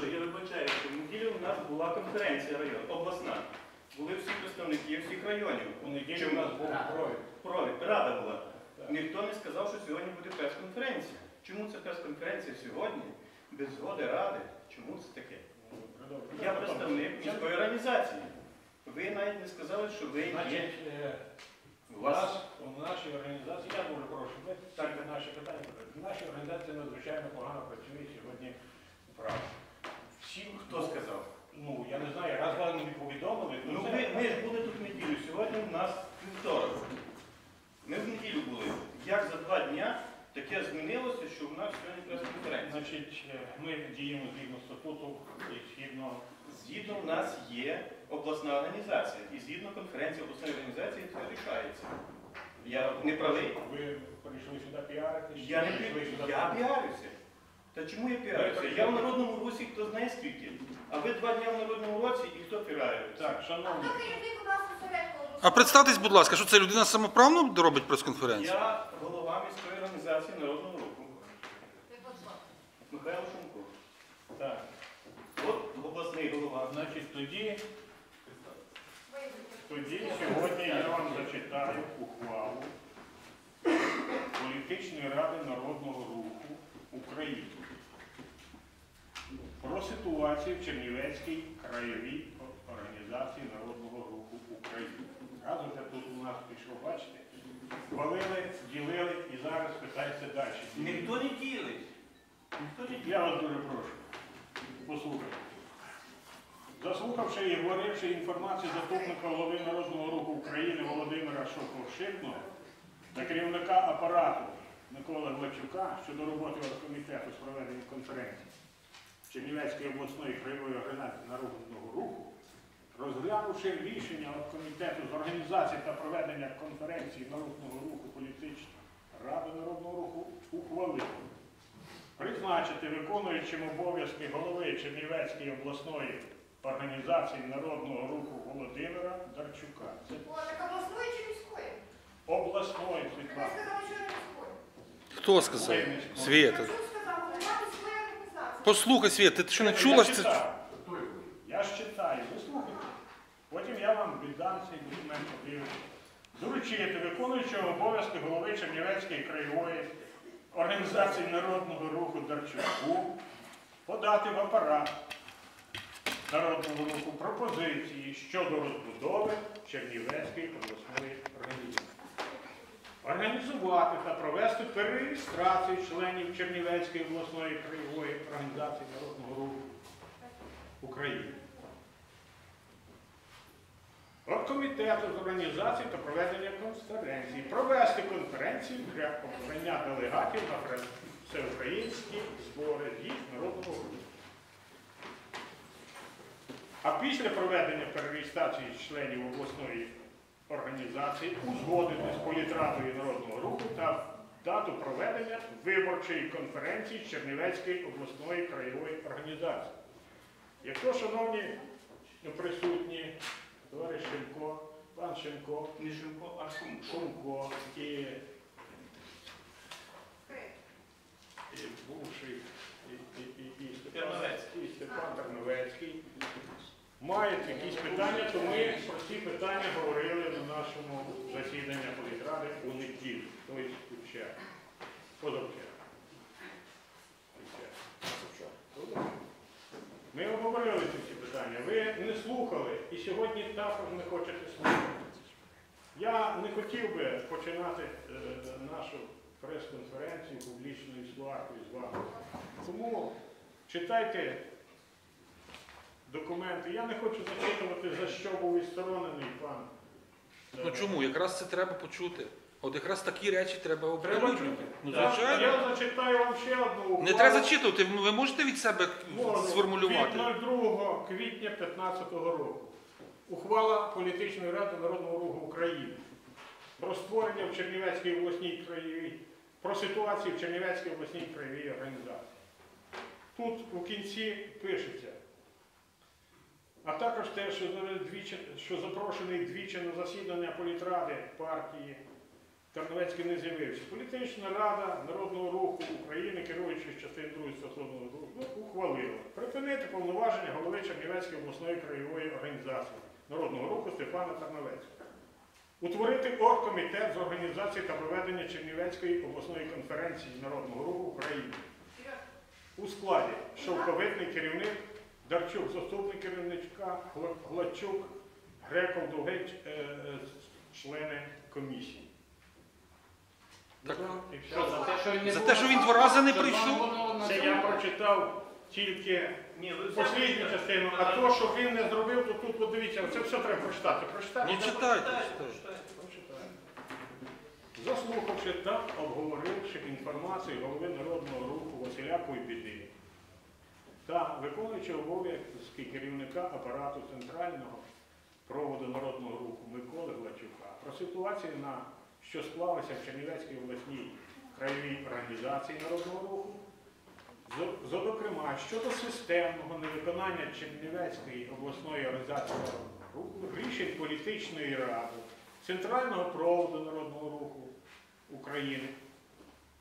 що, я вибачаю, що в неділю у нас була конференція район, обласна. Були всі представники всіх районів. У неділю у нас був провід. Провід, рада була. Ніхто не сказав, що сьогодні буде прес-конференція. Чому це прес-конференція сьогодні? Без згоди ради. Чому це таке? Я представник міської організації. Ви навіть не сказали, що ви є. Значить, е, У вас нас, у нашій організації, я дуже прошу, ви так наші питання. В нашій організації надзвичайно погано працює сьогодні право. Всі, хто сказав? Ну, я не знаю, раз вам не повідомили, то Ну це- ми, ми ж були тут в неділю. Сьогодні в нас вівторок. Ми в неділю були. Як за два дня таке змінилося, що в нас сьогодні прес-конференція? Значить, е, ми діємо згідно статуту і згідно Згідно в нас є обласна організація. І згідно конференції обласної організації це рішається. Я не правий? ви прийшли сюди піарити, Я не прийшли я піарюся. Та чому я піарюся? Я в народному русі хто знає скільки. А ви два дня в народному році і хто піарюється? Так, шановні, Хто керівник у нас осередку? А представтесь, будь ласка, що це людина самоправно робить прес-конференцію? Я голова міської організації народного руху. Михайло Шумко. так, От обласний голова. значить, тоді Тоді сьогодні я вам зачитаю ухвалу Політичної ради Народного Руху України про ситуацію в Чернівецькій краєвій організації Народного Руху України. Разом це тут у нас пішло, бачите? Хвалили, ділили і зараз питається далі. Ніхто не ділить. Ніхто не ділить. Я вас дуже прошу. Послухайте. Заслухавши і говоривши інформацію заступника голови Народного руху України Володимира Шоковшитного та керівника апарату Миколи Глачука щодо роботи комітету з проведення конференції Чернівецької обласної краєвої організації Народного руху, розглянувши рішення комітету з організації та проведення конференції Народного руху політичної ради Народного руху ухвалив призначити виконуючим обов'язки голови Чернівецької обласної організації Народного руху Володимира Дарчука. Це О, так обласної чи міської? обласної Світлана. Хто сказав? Свєта. Хто сказав, вона міської організації. Послухай, Свєта, ти що не чула? що читаю. Я ж читаю, ви слухайте. Потім я вам віддам цей документ подивитися. Доручити виконуючого обов'язки голови Чернівецької краєвої організації Народного руху Дарчуку подати в апарат Народного руху пропозиції щодо розбудови Чернівецької обласної організації. Організувати та провести перереєстрацію членів Чернівецької обласної краєвої організації Народного руху України. Комітету з організації та проведення конференції. Провести конференцію для обрання делегатів на всеукраїнські збори їх народного руху. А після проведення перереєстрації членів обласної організації узгодити з політрадою народного руху та дату проведення виборчої конференції Чернівецької обласної краєвої організації. Якщо, шановні присутні, товариш Шенко, пан Шенко, Шумко, а Шумко. І бувший і, і, і, і, Степан, Терновецький. і Степан Терновецький мають якісь питання, то ми про ці питання говорили на нашому засіданні політради у неділю, тобто вчора. Позавчора. Ми обговорили ці питання. Ви не слухали і сьогодні також не хочете слухати. Я не хотів би починати е, нашу прес-конференцію публічною сваркою з вами. Тому читайте документи. Я не хочу зачитувати, за що був відсторонений пан. Ну чому? Якраз це треба почути. От якраз такі речі треба оприлюднювати. Ну, звичайно. Я зачитаю вам ще одну ухвалу. Не треба зачитувати, ви можете від себе Можу. сформулювати. Від 02 квітня 2015 року. Ухвала Політичної ради Народного руху України про створення в Чернівецькій обласній краєвій, про ситуацію в Чернівецькій обласній краєвій організації. Тут у кінці пишеться. А також те, що, двічі- що запрошений двічі на засідання політради партії Терновецький не з'явився. Політична рада Народного руху України, керуючись частин 2 статутного руху, ухвалила припинити повноваження голови Чернівецької обласної краєвої організації Народного руху Степана Терновецького. Утворити оргкомітет з організації та проведення Чернівецької обласної конференції Народного руху України. У складі Шовковитний керівник, Дарчук, заступник керівничка, Гла- Гладчук, Греков, Довгий, е, члени комісії. Так. І все. Що, за те, що він не За був те, що він два рази не прийшов? на Це цьому- я прочитав тільки Ні, прочитали. частину, а то, що він не зробив, то тут подивіться, це все треба прочитати. Прочитати? Ну, читайте. Заслухавши та обговоривши інформацію голови Народного руху Василя Куйбіди та виконуючи обов'язки керівника апарату центрального проводу Народного руху Миколи Глачука про ситуацію, на, що склалася в Чернівецькій обласній краєвій організації Народного руху, Зокрема, щодо системного невиконання Чернівецької обласної організації народного руху, рішень політичної ради, Центрального проводу Народного руху України,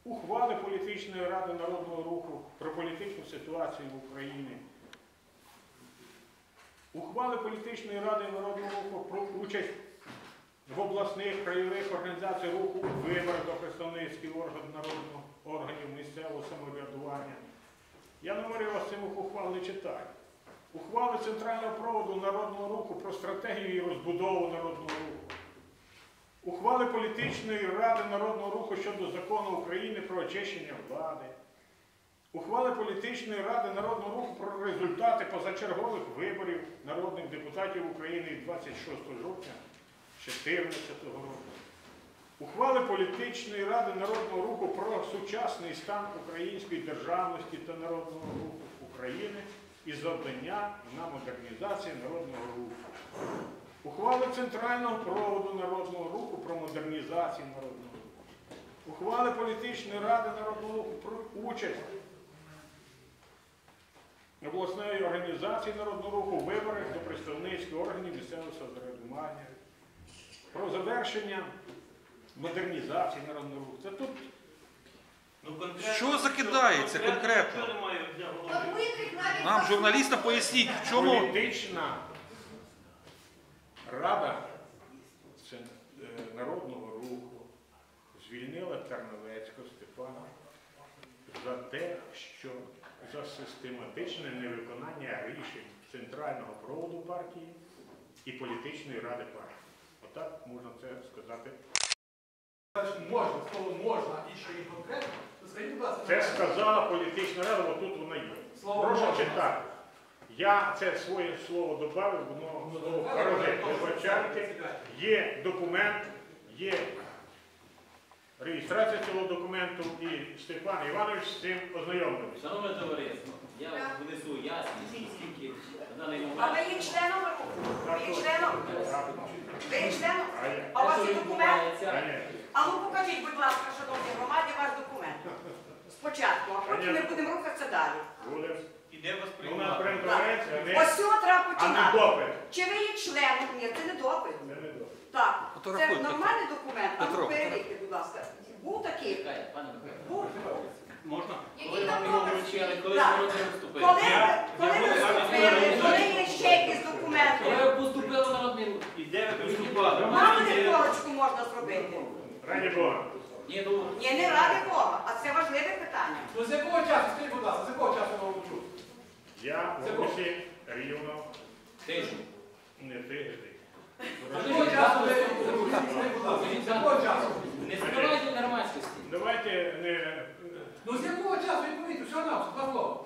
ухвали політичної ради Народного руху про політичну ситуацію в Україні, ухвали політичної ради Народного руху про участь в обласних краєвих організаціях руху у до представницьких органів народного органів місцевого самоврядування. Я номери вас цих ухвал не читаю. Ухвали Центрального проводу Народного руху про стратегію і розбудову Народного руху. Ухвали політичної ради Народного руху щодо закону України про очищення влади. Ухвали політичної ради Народного руху про результати позачергових виборів народних депутатів України 26 жовтня 2014 року. Ухвали політичної ради Народного руху про сучасний стан української державності та народного руху України і завдання на модернізацію народного руху. Ухвали Центрального проводу Народного руху про модернізацію народного руху. Ухвали політичної ради Народного руху про участь обласної організації Народного руху у виборах до представницьких органів місцевого самоврядування. Про завершення модернізації народного руху. Це тут Ну, конкретно, Що закидається конкретно? Що немає для голови? Нам, журналістам, поясніть, в чому. політична рада е, народного руху звільнила Терновецького Степана за те, що за систематичне невиконання рішень центрального проводу партії і політичної ради партії. Отак можна це сказати. Можна, слово можна і ще і конкретно, Це сказала політична рада, отут вона є. Слово Прошу читати. Я це своє слово додав, воно слово паразит. Вибачайте. Є документ, є реєстрація цього документу і Степан Іванович з цим ознайомився. Шановне товариство, я внесу ясність, оскільки на даний А ви є членом руху? Ви є членом? Ви є членом? А у вас є документ? А. А ну покажіть, будь ласка, шановні громаді, ваш документ. Спочатку, а потім ми будемо рухатися далі. Іде вас Ну, приймати. прес-конференції, а не, Ось цього треба а не починати. допит. Чи ви є членом? Ні, це не допит. Це не допит. Так, Фотографуй, це нормальний документ. А Петро, ну перевірте, будь ласка. Був такий? чекайте, пане Михайло. Був. Можна? Коли вам його вручили, коли Так. ви не вступили? Коли ви, Я- коли я ви буду вступили, коли є ще якісь Коли документи? ви поступили в народний рух? Іде ви виступали. Маму Іде- корочку можна зробити. Раді Бога. Ні, ну, Ні, не ради Бога, а це важливе питання. Ну з якого часу, скажіть, будь ласка, з якого часу ви вчу? Я в русі рівно тиждень. не тиждень. З якого часу ви з якого часу? Не збирайте нормальності. Давайте не. Ну з якого часу відповідь? Все нам, два слова.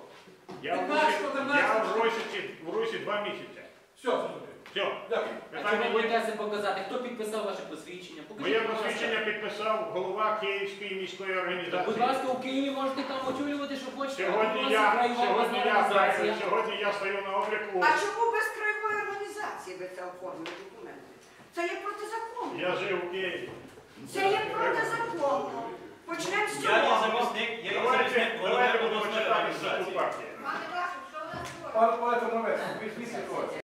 Я в 15, Русі, 14. я в Русі, в Русі два місяці. Все, зрозуміло. Все. Дякую. А чи Питання ви є. будете це показати? Хто підписав ваше посвідчення? Покажіть, Моє будь ласка. посвідчення підписав голова Київської міської Будь організації. ласка, у Києві можете там очолювати, що хочете. Сьогодні я, сьогодні я, організація. сьогодні я стою на обліку. А чому без краєвої організації ви це оформили документи? Це є протизаконно. Я жив у Києві. Це є протизаконно. Почнемо з Я є цього. замісник, я є Давайте, замісник голови давайте будемо обласної читати організації. статут партії. Пане Башев, що у нас Пане Пане Терновець, ви ж ситуація.